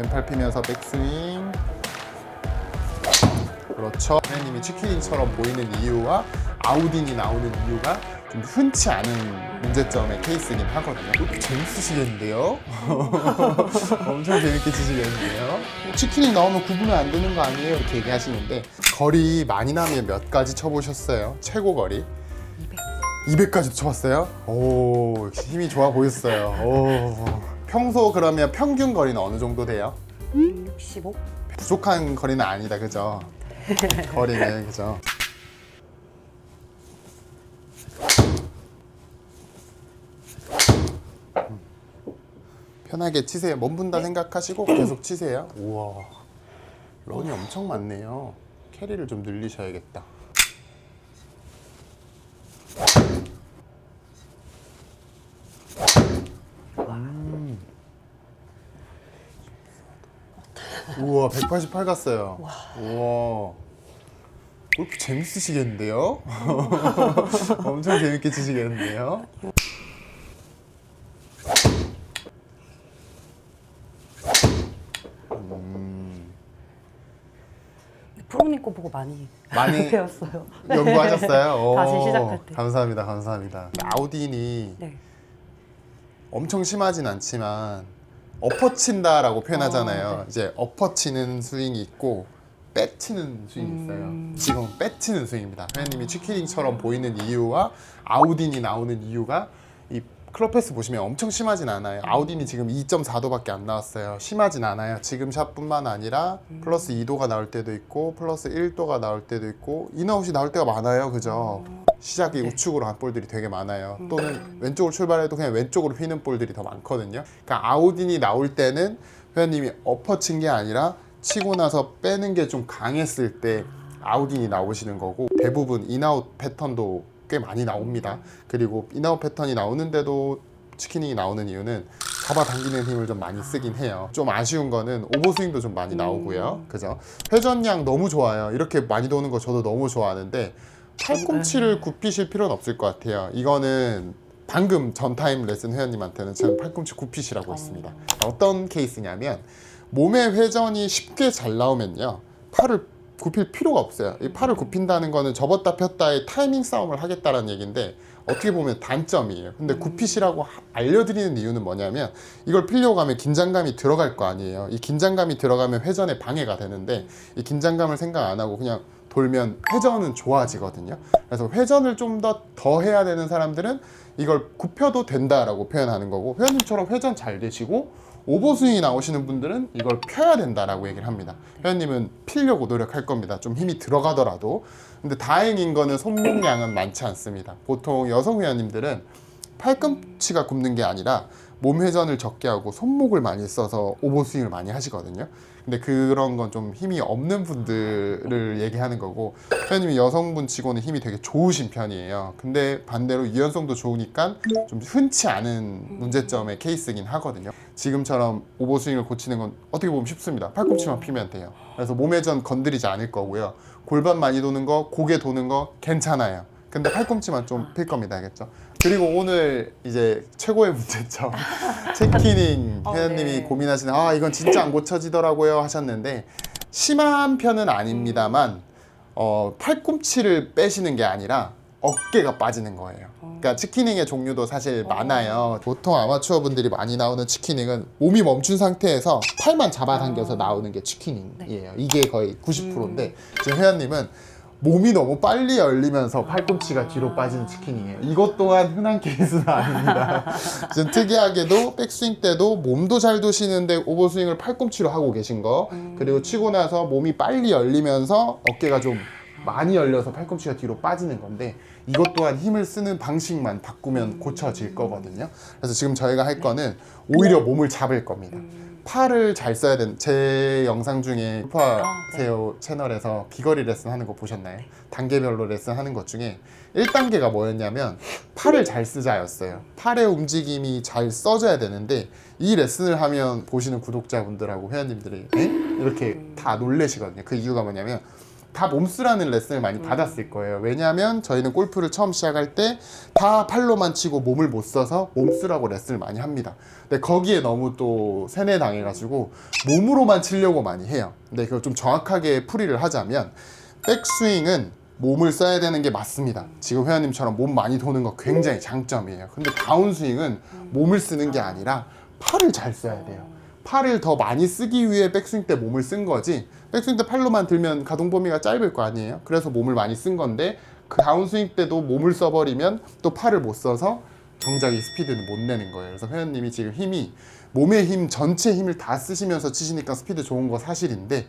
왼팔 피면서 백스윙. 그렇죠. 회원님이 치킨인처럼 보이는 이유와 아우딘이 나오는 이유가 좀 흔치 않은 문제점의 케이스긴 하거든요. 어, 재밌으시겠는데요? 엄청 재밌게 치시겠는데요? 치킨이 나오면 구분이 안 되는 거 아니에요? 이렇게 얘기하시는데 거리 많이 나면 몇 가지 쳐보셨어요? 최고 거리? 200. 200까지도 쳐봤어요? 오, 힘이 좋아 보였어요. 오. 평소 그러면 평균 거리는 어느 정도 돼요? 65? 부족한 거리는 아니다, 그죠? 거리는 그죠? 음. 편하게 치세요. 몸 분다 생각하시고 계속 치세요. 우와, 런이 엄청 많네요. 캐리를 좀 늘리셔야겠다. 우와 188 갔어요. 우와. 골프 재밌으시겠는데요? 엄청 재밌게 치시겠는데요? 프로님 거 보고 많이, 많이 배웠어요. 연구하셨어요? 오, 다시 시작할 때. 감사합니다, 감사합니다. 아우딘이 네. 엄청 심하진 않지만 엎어친다라고 표현하잖아요. 어, 네. 이제 엎어치는 스윙이 있고 빼치는 스윙이 있어요. 음. 지금 빼치는 스윙입니다. 회원님이 치키링처럼 보이는 이유와 아우딘이 나오는 이유가 이 클럽패스 보시면 엄청 심하진 않아요. 아우딘이 지금 2.4도밖에 안 나왔어요. 심하진 않아요. 지금 샷뿐만 아니라 플러스 2도가 나올 때도 있고 플러스 1도가 나올 때도 있고 인아웃이 나올 때가 많아요. 그죠? 시작이 우측으로 간 볼들이 되게 많아요. 또는 왼쪽으로 출발해도 그냥 왼쪽으로 휘는 볼들이 더 많거든요. 그러니까 아우딘이 나올 때는 회원님이 엎어친 게 아니라 치고 나서 빼는 게 좀 강했을 때 아우딘이 나오시는 거고 대부분 인아웃 패턴도 꽤 많이 나옵니다. 그리고 인아웃 패턴이 나오는데도 치킨이 나오는 이유는 잡아당기는 힘을 좀 많이 쓰긴 해요. 좀 아쉬운 거는 오버스윙도 좀 많이 나오고요. 그죠? 회전량 너무 좋아요. 이렇게 많이 도는 거 저도 너무 좋아하는데 팔꿈치를 굽히실 필요는 없을 것 같아요. 이거는 방금 전 타임 레슨 회원님한테는 저는 팔꿈치 굽히시라고 했습니다. 어떤 케이스냐면 몸의 회전이 쉽게 잘 나오면요. 팔을 굽힐 필요가 없어요. 이 팔을 굽힌다는 거는 접었다 폈다의 타이밍 싸움을 하겠다라는 얘기인데 어떻게 보면 단점이에요. 근데 굽히시라고 하- 알려드리는 이유는 뭐냐면 이걸 필려고 하면 긴장감이 들어갈 거 아니에요. 이 긴장감이 들어가면 회전에 방해가 되는데 이 긴장감을 생각 안 하고 그냥 돌면 회전은 좋아지거든요. 그래서 회전을 좀 더 더 해야 되는 사람들은 이걸 굽혀도 된다라고 표현하는 거고 회원님처럼 회전 잘 되시고 오버스윙이 나오시는 분들은 이걸 펴야 된다라고 얘기를 합니다. 회원님은 피려고 노력할 겁니다. 좀 힘이 들어가더라도. 근데 다행인 거는 손목량은 많지 않습니다. 보통 여성 회원님들은 팔꿈치가 굽는 게 아니라 몸 회전을 적게 하고 손목을 많이 써서 오버스윙을 많이 하시거든요. 근데 그런 건 좀 힘이 없는 분들을 얘기하는 거고 회원님이 여성분 치고는 힘이 되게 좋으신 편이에요. 근데 반대로 유연성도 좋으니까 좀 흔치 않은 문제점의 케이스긴 하거든요. 지금처럼 오버스윙을 고치는 건 어떻게 보면 쉽습니다. 팔꿈치만 피면 돼요. 그래서 몸 회전 건드리지 않을 거고요. 골반 많이 도는 거, 고개 도는 거 괜찮아요. 근데 팔꿈치만 좀 필 겁니다. 알겠죠? 그리고 오늘 이제 최고의 문제점 체키닝 어, 회원님이 네. 고민하시는 아 이건 진짜 안 고쳐지더라고요 하셨는데 심한 편은 아닙니다만 어, 팔꿈치를 빼시는 게 아니라 어깨가 빠지는 거예요. 그러니까 치키닝의 종류도 사실 많아요. 보통 아마추어 분들이 많이 나오는 치키닝은 몸이 멈춘 상태에서 팔만 잡아당겨서 나오는 게 치키닝이에요. 이게 거의 90%인데 지금 회원님은 몸이 너무 빨리 열리면서 팔꿈치가 뒤로 빠지는 치킨이에요. 이것 또한 흔한 케이스는 아닙니다. 지금 특이하게도 백스윙 때도 몸도 잘 도시는데 오버스윙을 팔꿈치로 하고 계신 거 그리고 치고 나서 몸이 빨리 열리면서 어깨가 좀 많이 열려서 팔꿈치가 뒤로 빠지는 건데 이것 또한 힘을 쓰는 방식만 바꾸면 고쳐질 거거든요. 그래서 지금 저희가 할 거는 오히려 몸을 잡을 겁니다. 팔을 잘 써야 되는 제 영상 중에 아, 푸파세요 채널에서 비거리 레슨 하는 거 보셨나요? 단계별로 레슨 하는 것 중에 1단계가 뭐였냐면 팔을 잘 쓰자였어요. 팔의 움직임이 잘 써져야 되는데 이 레슨을 하면 보시는 구독자분들하고 회원님들이 에? 이렇게 다 놀래시거든요. 그 이유가 뭐냐면 다 몸쓰라는 레슨을 많이 받았을 거예요. 왜냐하면 저희는 골프를 처음 시작할 때 다 팔로만 치고 몸을 못 써서 몸쓰라고 레슨을 많이 합니다. 근데 거기에 너무 또 세뇌 당해가지고 몸으로만 치려고 많이 해요. 근데 그걸 좀 정확하게 풀이를 하자면 백스윙은 몸을 써야 되는 게 맞습니다. 지금 회원님처럼 몸 많이 도는 거 굉장히 장점이에요. 근데 다운스윙은 몸을 쓰는 게 아니라 팔을 잘 써야 돼요. 팔을 더 많이 쓰기 위해 백스윙 때 몸을 쓴 거지. 백스윙 때 팔로만 들면 가동 범위가 짧을 거 아니에요. 그래서 몸을 많이 쓴 건데 그 다운스윙 때도 몸을 써버리면 또 팔을 못 써서 정작 이 스피드는 못 내는 거예요. 그래서 회원님이 지금 힘이 몸의 힘 전체 힘을 다 쓰시면서 치시니까 스피드 좋은 거 사실인데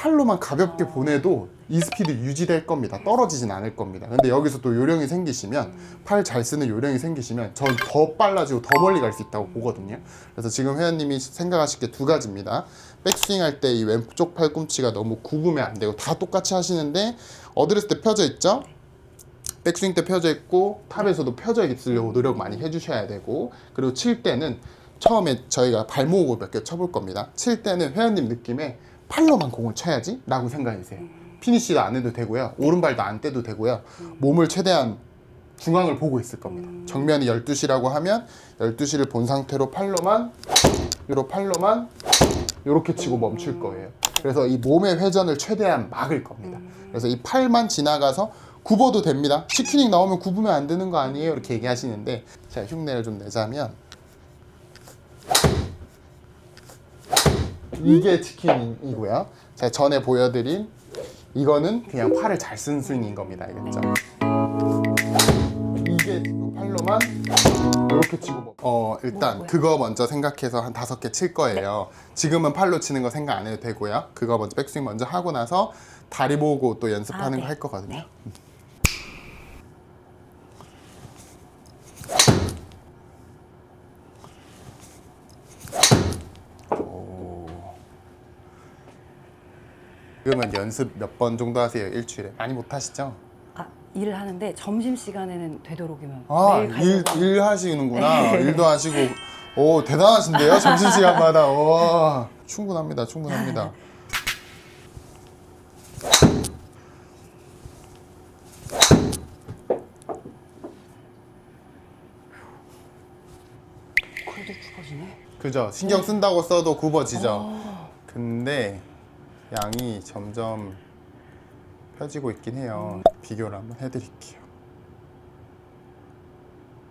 팔로만 가볍게 보내도 이 스피드 유지될 겁니다. 떨어지진 않을 겁니다. 근데 여기서 또 요령이 생기시면 팔 잘 쓰는 요령이 생기시면 전 더 빨라지고 더 멀리 갈 수 있다고 보거든요. 그래서 지금 회원님이 생각하실 게 두 가지입니다. 백스윙 할 때 이 왼쪽 팔꿈치가 너무 굽으면 안 되고 다 똑같이 하시는데 어드레스 때 펴져 있죠? 백스윙 때 펴져 있고 탑에서도 펴져 있으려고 노력 많이 해주셔야 되고 그리고 칠 때는 처음에 저희가 발목을 몇개 쳐볼 겁니다. 칠 때는 회원님 느낌에 팔로만 공을 쳐야지 라고 생각하세요. 피니시도 안 해도 되고요. 오른발도 안 떼도 되고요. 몸을 최대한 중앙을 보고 있을 겁니다. 정면이 12시라고 하면 12시를 본 상태로 팔로만 요로 팔로만 요렇게 치고 멈출 거예요. 그래서 이 몸의 회전을 최대한 막을 겁니다. 그래서 이 팔만 지나가서 굽어도 됩니다. 치킨닝 나오면 굽으면 안 되는 거 아니에요? 이렇게 얘기하시는데 자 흉내를 좀 내자면 이게 치킨이고요. 제가 전에 보여드린 이거는 그냥 팔을 잘 쓴 스윙인 겁니다. 알겠죠? 이게 지금 팔로만 이렇게 치고 뭐- 어 일단? 그거 먼저 생각해서 한 다섯 개 칠 거예요. 지금은 팔로 치는 거 생각 안 해도 되고요. 그거 먼저 백스윙 먼저 하고 나서 다리 보고 또 연습하는 아, 거 네. 할 거거든요. 네. 그러면 연습 몇 번 정도 하세요 일주일에? 많이 못 하시죠? 아, 일을 하는데 점심 시간에는 되도록이면 아, 매일 일, 가려고. 일 하시는구나. 일도 하시고. 오, 대단하신데요? 점심시간마다. 와, 충분합니다. 충분합니다. 그래도 죽어지네. 그죠? 신경 쓴다고 써도 굽어지죠? 근데 양이 점점 펴지고 있긴 해요. 비교를 한번 해드릴게요.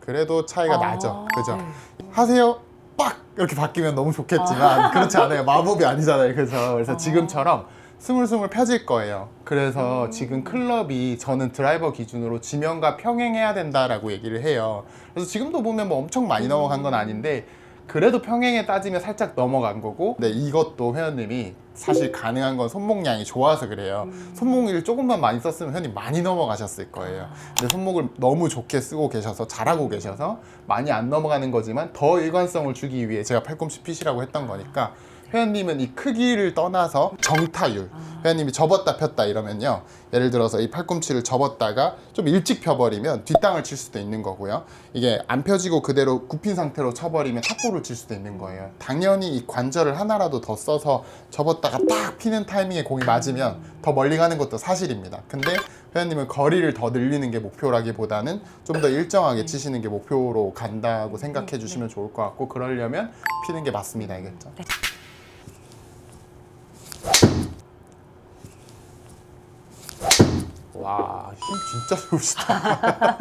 그래도 차이가 아, 나죠? 그죠? 네. 하세요. 빡! 이렇게 바뀌면 너무 좋겠지만 그렇지 않아요. 마법이 아니잖아요. 그래서 그래서 지금처럼 스물스물 펴질 거예요. 그래서 지금 클럽이 저는 드라이버 기준으로 지면과 평행해야 된다라고 얘기를 해요. 그래서 지금도 보면 뭐 엄청 많이 넘어간 건 아닌데 그래도 평행에 따지면 살짝 넘어간 거고 근데 이것도 회원님이 사실 가능한 건 손목량이 좋아서 그래요. 손목을 조금만 많이 썼으면 회원님 많이 넘어가셨을 거예요. 근데 손목을 너무 좋게 쓰고 계셔서 잘하고 계셔서 많이 안 넘어가는 거지만 더 일관성을 주기 위해 제가 팔꿈치 핏이라고 했던 거니까 회원님은 이 크기를 떠나서 정타율 회원님이 접었다 폈다 이러면요. 예를 들어서 이 팔꿈치를 접었다가 좀 일찍 펴버리면 뒷땅을 칠 수도 있는 거고요. 이게 안 펴지고 그대로 굽힌 상태로 쳐버리면 탑볼을 칠 수도 있는 거예요. 당연히 이 관절을 하나라도 더 써서 접었다가 딱 피는 타이밍에 공이 맞으면 더 멀리 가는 것도 사실입니다. 근데 회원님은 거리를 더 늘리는 게 목표라기보다는 좀 더 일정하게 치시는 게 목표로 간다고 생각해 주시면 좋을 것 같고 그러려면 피는 게 맞습니다 알겠죠? 와, 힘 진짜 좋으시다.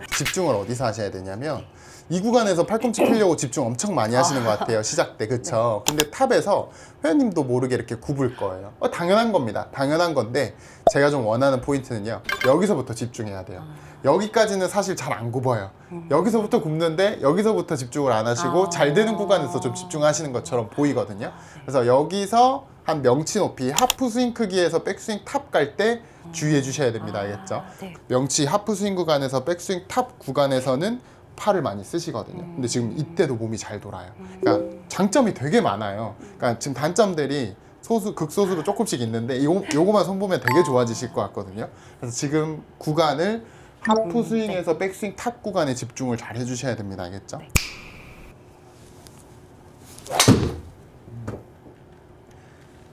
집중을 어디서 하셔야 되냐면 이 구간에서 팔꿈치 펴려고 집중 엄청 많이 하시는 것 같아요. 시작 때. 그쵸? 근데 탑에서 회원님도 모르게 이렇게 굽을 거예요. 어, 당연한 겁니다. 당연한 건데 제가 좀 원하는 포인트는요. 여기서부터 집중해야 돼요. 여기까지는 사실 잘 안 굽어요. 여기서부터 굽는데 여기서부터 집중을 안 하시고 아. 잘 되는 구간에서 좀 집중하시는 것처럼 보이거든요. 그래서 여기서 한 명치 높이 하프 스윙 크기에서 백스윙 탑 갈 때 주의해 주셔야 됩니다. 알겠죠? 아, 네. 명치 하프 스윙 구간에서 백스윙 탑 구간에서는 팔을 많이 쓰시거든요. 근데 지금 이때도 몸이 잘 돌아요. 그러니까 장점이 되게 많아요. 그러니까 지금 단점들이 소수 극소수로 조금씩 있는데 요 요거만 손보면 되게 좋아지실 것 같거든요. 그래서 지금 구간을 하프 스윙에서 백스윙 탑 구간에 집중을 잘 해주셔야 됩니다. 알겠죠?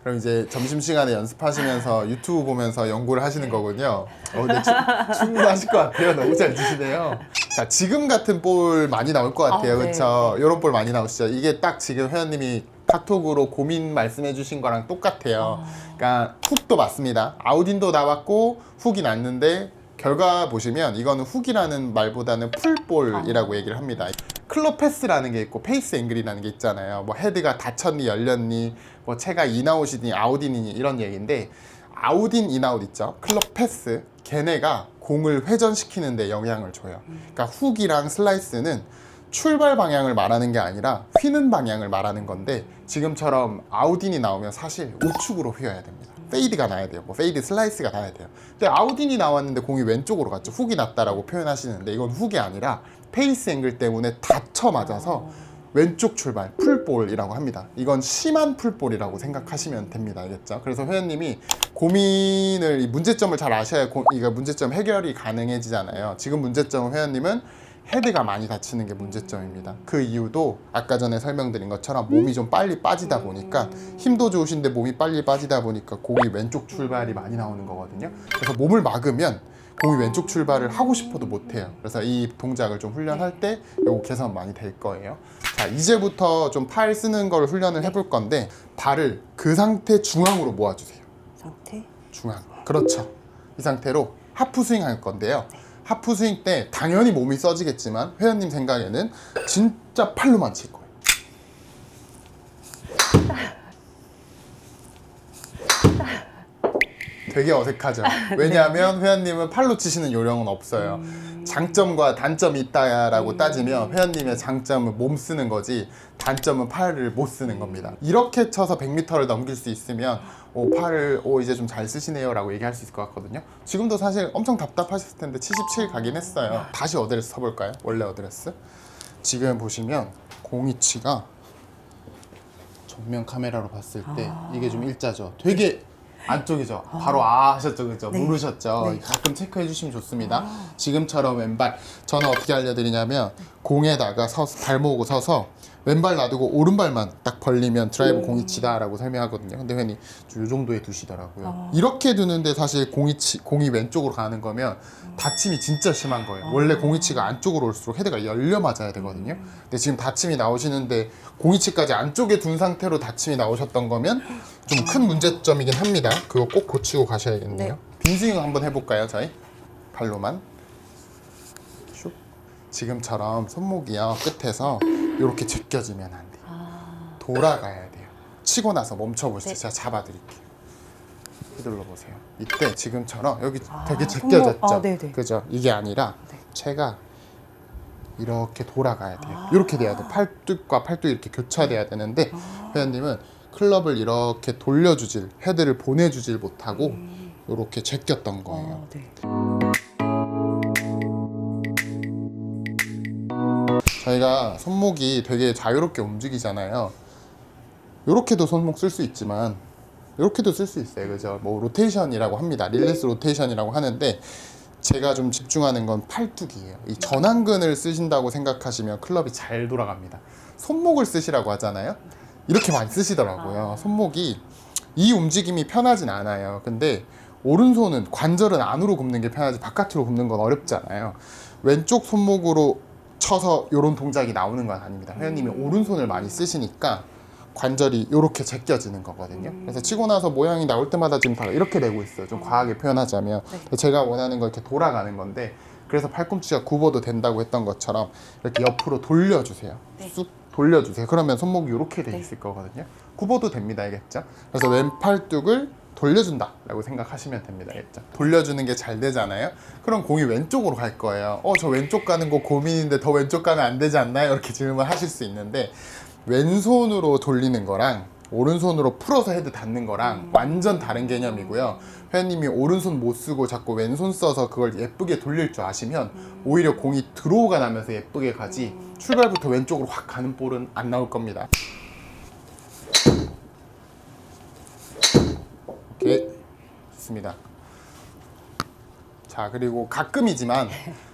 그럼 이제 점심시간에 연습하시면서 유튜브 보면서 연구를 하시는 거군요. 어, 근데 충- 충분하실 것 같아요. 너무 잘 치시네요. 자, 지금 같은 볼 많이 나올 것 같아요. 아, 네, 그렇죠? 이런 볼 많이 나오시죠. 이게 딱 지금 회원님이 카톡으로 고민 말씀해 주신 거랑 똑같아요. 그러니까 훅도 맞습니다. 아우딘도 나왔고 훅이 났는데 결과 보시면 이거는 훅이라는 말보다는 풀볼이라고 얘기를 합니다. 클럽 패스라는 게 있고 페이스 앵글이라는 게 있잖아요. 뭐 헤드가 닫혔니 열렸니 뭐 채가 인아웃이니 아웃이니 이런 얘기인데 아웃인 인아웃 있죠. 클럽 패스 걔네가 공을 회전시키는 데 영향을 줘요. 그러니까 훅이랑 슬라이스는 출발 방향을 말하는 게 아니라 휘는 방향을 말하는 건데 지금처럼 아웃인이 나오면 사실 우측으로 휘어야 됩니다. 페이드가 나야 돼요. 뭐 페이드 슬라이스가 나야 돼요. 근데 아웃인이 나왔는데 공이 왼쪽으로 갔죠. 훅이 났다라고 표현하시는데 이건 훅이 아니라 페이스 앵글 때문에 닫혀 맞아서 왼쪽 출발 풀볼이라고 합니다. 이건 심한 풀볼이라고 생각하시면 됩니다. 알겠죠? 그래서 회원님이 고민을 이 문제점을 잘 아셔야 고, 이거 문제점 해결이 가능해지잖아요. 지금 문제점은 회원님은 헤드가 많이 다치는 게 문제점입니다. 그 이유도 아까 전에 설명드린 것처럼 몸이 좀 빨리 빠지다 보니까 힘도 좋으신데 몸이 빨리 빠지다 보니까 공이 왼쪽 출발이 많이 나오는 거거든요. 그래서 몸을 막으면 공이 왼쪽 출발을 하고 싶어도 못해요. 그래서 이 동작을 좀 훈련할 때 요거 개선 많이 될 거예요. 자, 이제부터 좀 팔 쓰는 걸 훈련을 해볼 건데 발을 그 상태 중앙으로 모아주세요. 상태. 중앙. 그렇죠. 이 상태로 하프 스윙 할 건데요. 하프 스윙 때 당연히 몸이 써지겠지만 회원님 생각에는 진짜 팔로만 칠 거예요. 되게 어색하죠. 왜냐하면 회원님은 팔로 치시는 요령은 없어요. 장점과 단점이 있다라고 따지면 회원님의 장점은 몸 쓰는 거지 단점은 팔을 못 쓰는 겁니다. 이렇게 쳐서 100m를 넘길 수 있으면 오 팔을 오 이제 좀 잘 쓰시네요라고 얘기할 수 있을 것 같거든요. 지금도 사실 엄청 답답하셨을 텐데 77 가긴 했어요. 다시 어드레스 서볼까요? 원래 어드레스. 지금 보시면 공이치가 정면 카메라로 봤을 때 이게 좀 일자죠. 되게 안쪽이죠. 바로 아 하셨죠, 그죠? 네. 누르셨죠. 네. 가끔 체크해 주시면 좋습니다. 지금처럼 왼발 저는 어떻게 알려드리냐면 공에다가 서 발목을 서서 왼발 놔두고 오른발만 딱 벌리면 드라이브 공이 치다라고 설명하거든요. 근데 흔히 이 정도에 두시더라고요. 이렇게 두는데 사실 공이 치, 공이 왼쪽으로 가는 거면 다침이 진짜 심한 거예요. 원래 공이치가 안쪽으로 올수록 헤드가 열려 맞아야 되거든요. 근데 지금 다침이 나오시는데 공이치까지 안쪽에 둔 상태로 다침이 나오셨던 거면 좀 큰 문제점이긴 합니다. 그거 꼭 고치고 가셔야겠네요. 네. 빈스윙 한번 해볼까요, 저희? 발로만. 슉. 지금처럼 손목이요 끝에서 이렇게 제껴지면 안 돼요. 돌아가야 돼요. 치고 나서 멈춰보시죠. 네. 제가 잡아드릴게요. 휘둘러 보세요. 이때 지금처럼 여기 아, 되게. 제껴졌죠. 아. 그죠? 이게 아니라 네. 채가 이렇게 돌아가야 돼요. 아. 이렇게 돼야 돼. 팔뚝과 팔뚝이 이렇게 교차돼야 되는데 회원님은 클럽을 이렇게 돌려주질 헤드를 보내주질 못하고 이렇게 제꼈던 거예요. 어, 네. 저희가 손목이 되게 자유롭게 움직이잖아요. 이렇게도 손목 쓸 수 있지만 이렇게도 쓸 수 있어요. 그죠? 뭐 로테이션이라고 합니다. 릴리스 로테이션이라고 하는데 제가 좀 집중하는 건 팔뚝이에요. 이 전완근을 쓰신다고 생각하시면 클럽이 잘 돌아갑니다. 손목을 쓰시라고 하잖아요. 이렇게 많이 쓰시더라고요. 손목이 이 움직임이 편하진 않아요. 근데 오른손은 관절은 안으로 굽는 게 편하지 바깥으로 굽는 건 어렵잖아요. 왼쪽 손목으로 쳐서 이런 동작이 나오는 건 아닙니다. 회원님이 오른손을 많이 쓰시니까 관절이 이렇게 제껴지는 거거든요. 그래서 치고 나서 모양이 나올 때마다 지금 다 이렇게 되고 있어요. 좀 과하게 표현하자면 제가 원하는 거 이렇게 돌아가는 건데 그래서 팔꿈치가 굽어도 된다고 했던 것처럼 이렇게 옆으로 돌려주세요. 네. 쑥 돌려주세요. 그러면 손목이 이렇게 돼 있을 거거든요. 굽어도 됩니다, 알겠죠? 그래서 왼팔뚝을 돌려준다 라고 생각하시면 됩니다, 알겠죠? 돌려주는 게 잘 되잖아요. 그럼 공이 왼쪽으로 갈 거예요. 어, 저 왼쪽 가는 거 고민인데 더 왼쪽 가면 안 되지 않나요? 이렇게 질문하실 수 있는데 왼손으로 돌리는 거랑 오른손으로 풀어서 헤드 닿는 거랑 완전 다른 개념이고요. 회원님이 오른손 못 쓰고 자꾸 왼손 써서 그걸 예쁘게 돌릴 줄 아시면 오히려 공이 들어오가 나면서 예쁘게 가지 출발부터 왼쪽으로 확 가는 볼은 안 나올 겁니다. 오케이 좋습니다. 자 그리고 가끔이지만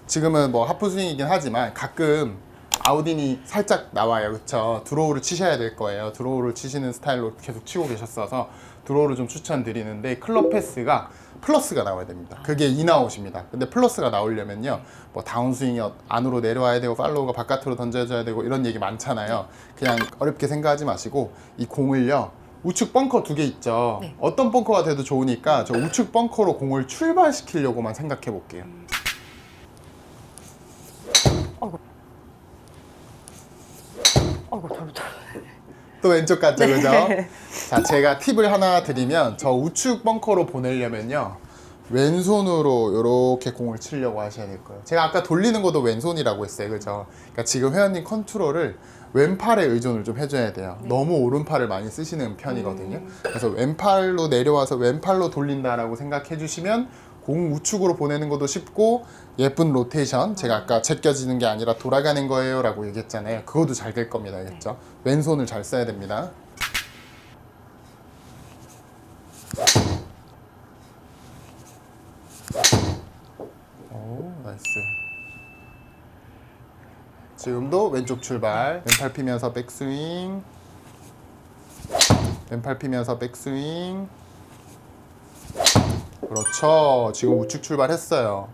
지금은 뭐 하프 스윙이긴 하지만 가끔 아우딘이 살짝 나와요 그쵸 드로우를 치셔야 될 거예요 드로우를 치시는 스타일로 계속 치고 계셨어서 드로우를 좀 추천드리는데 클럽 패스가 플러스가 나와야 됩니다. 그게 인아웃입니다. 근데 플러스가 나오려면요, 뭐 다운스윙이 어- 안으로 내려와야 되고 팔로우가 바깥으로 던져줘야 되고 이런 얘기 많잖아요. 그냥 어렵게 생각하지 마시고 이 공을요. 우측 벙커 두 개 있죠. 네. 어떤 벙커가 돼도 좋으니까 저 우측 벙커로 공을 출발시키려고만 생각해 볼게요. 어이구. 어이구, 잘못다. 또 왼쪽 갔죠, 그죠? 자, 제가 팁을 하나 드리면 저 우측 벙커로 보내려면요. 왼손으로 이렇게 공을 치려고 하셔야 될 거예요. 제가 아까 돌리는 것도 왼손이라고 했어요, 그죠? 그러니까 지금 회원님 컨트롤을 왼팔에 의존을 좀 해줘야 돼요. 너무 오른팔을 많이 쓰시는 편이거든요. 그래서 왼팔로 내려와서 왼팔로 돌린다라고 생각해 주시면 공 우측으로 보내는 것도 쉽고 예쁜 로테이션 제가 아까 제껴지는 게 아니라 돌아가는 거예요 라고 얘기했잖아요. 그것도 잘 될 겁니다, 알겠죠? 왼손을 잘 써야 됩니다. 오, 나이스. 지금도 왼쪽 출발. 왼팔 피면서 백스윙. 왼팔 피면서 백스윙. 그렇죠. 지금 우측 출발했어요.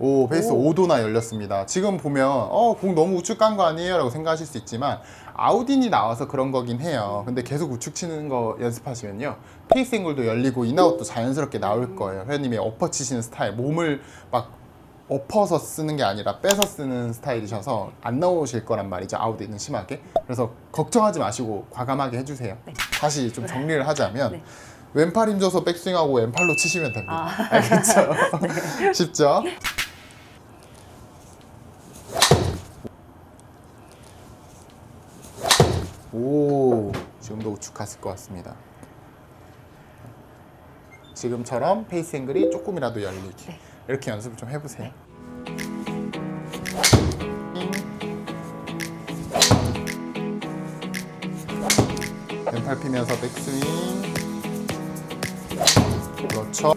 오, 베이스 오. 5도나 열렸습니다. 지금 보면 어, 공 너무 우측 간 거 아니에요? 라고 생각하실 수 있지만 아우딘이 나와서 그런 거긴 해요. 근데 계속 우측 치는 거 연습하시면요. 페이스 앵글도 열리고 인아웃도 자연스럽게 나올 거예요. 회원님이 엎어 치시는 스타일, 몸을 막 엎어서 쓰는 게 아니라 빼서 쓰는 스타일이셔서 안 나오실 거란 말이죠. 아우디는 심하게. 그래서 걱정하지 마시고 과감하게 해주세요. 다시 좀 정리를 하자면 네. 왼팔 힘줘서 백스윙하고 왼팔로 치시면 됩니다. 알겠죠? 쉽죠? 오, 지금도 우측 갔을 것 같습니다. 지금처럼 페이스 앵글이 조금이라도 열리기. 네. 이렇게 연습을 좀 해보세요. 왼팔 피면서 백스윙. 그렇죠.